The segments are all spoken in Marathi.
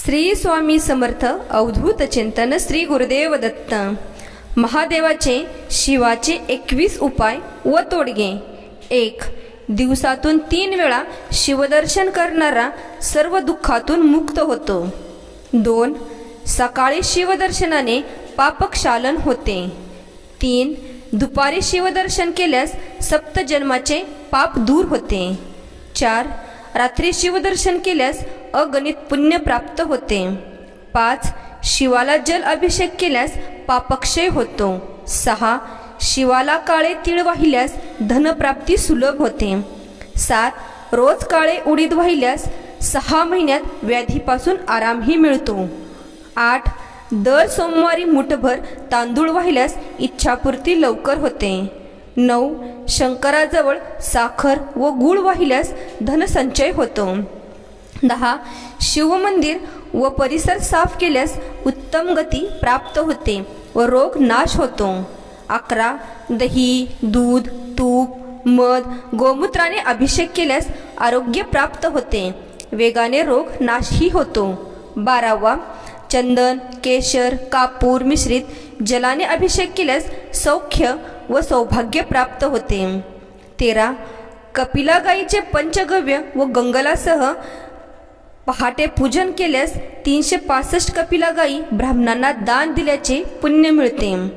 श्री स्वामी समर्थ अवधूत चिंतन श्री गुरुदेव दत्त. महादेवाचे शिवाचे एकवीस उपाय व तोडगे. एक दिवसातून तीन वेळा शिवदर्शन करणारा सर्व दुःखातून मुक्त होतो. दोन सकाळी शिवदर्शनाने पापक्षालन होते. तीन दुपारी शिवदर्शन केल्यास सप्तजन्माचे पाप दूर होते. चार रात्री शिवदर्शन केल्यास अगणित पुण्य प्राप्त होते. पाच शिवाला जल अभिषेक केल्यास पापक्षय होतो. सहा शिवाला काळे तीळ वाहिल्यास धनप्राप्ती सुलभ होते. सात रोज काळे उडीद वाहिल्यास सहा महिन्यात व्याधीपासून आरामही मिळतो. आठ दर सोमवारी मुठभर तांदूळ वाहिल्यास इच्छापूर्ती लवकर होते. नऊ शंकराजवळ साखर व गूळ वाहिल्यास धनसंचय होतो. दहा शिवमंदिर व परिसर साफ केल्यास उत्तम गती प्राप्त होते व रोग नाश होतो. अकरा दही दूध तूप मध गोमूत्राने अभिषेक केल्यास आरोग्य प्राप्त होते. वेगाने रोग नाशही होतो. बारावा चंदन केशर कापूर मिश्रित जलाने अभिषेक केल्यास सौख्य व सौभाग्य प्राप्त होते. तेरा कपिला गाईचे पंचगव्य व गंगलासह पहाटे पूजन केल्यास तीनशे पासष्ट कपिला गाई ब्राह्मणांना दान दिल्याचे पुण्य मिळते.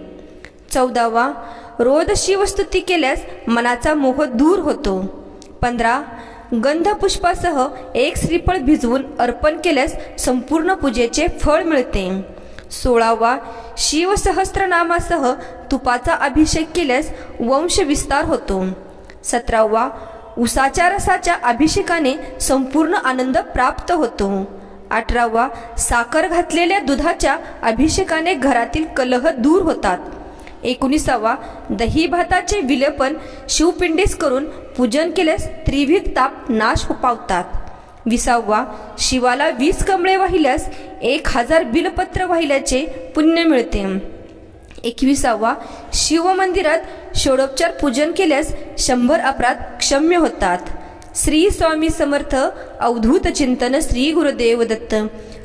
चौदावा रोज शिवस्तुती केल्यास मनाचा मोह दूर होतो. पंधरा गंधपुष्पासह एक श्रीफळ भिजवून अर्पण केल्यास संपूर्ण पूजेचे फळ मिळते. सोळावा शिवसहस्रनामासह तुपाचा अभिषेक केल्यास वंशविस्तार होतो. सतरावा उसाच्या रसाच्या अभिषेकाने संपूर्ण आनंद प्राप्त होतो. अठरावा साखर घातलेल्या दुधाच्या अभिषेकाने घरातील कलह दूर होतात. एकोणीसावा दही भाताचे विलेपन शिवपिंडीस करून पूजन केल्यास त्रिविध ताप नाश पावतात विसावा शिवाला वीस कमळे वाहिल्यास एक हजार बिलपत्र वाहिल्याचे पुण्य मिळते. एकविसावा. शिवमंदिरात षोडोपचार पूजन केल्यास शंभर अपराध क्षम्य होतात. श्री स्वामी समर्थ अवधूत चिंतन श्री गुरुदेव दत्त.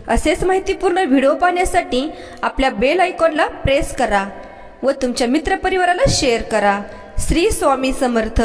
असेच माहितीपूर्ण व्हिडिओ पाहण्यासाठी आपल्या बेल आयकॉनला प्रेस करा व तुमच्या मित्रपरिवाराला शेअर करा. श्री स्वामी समर्थ.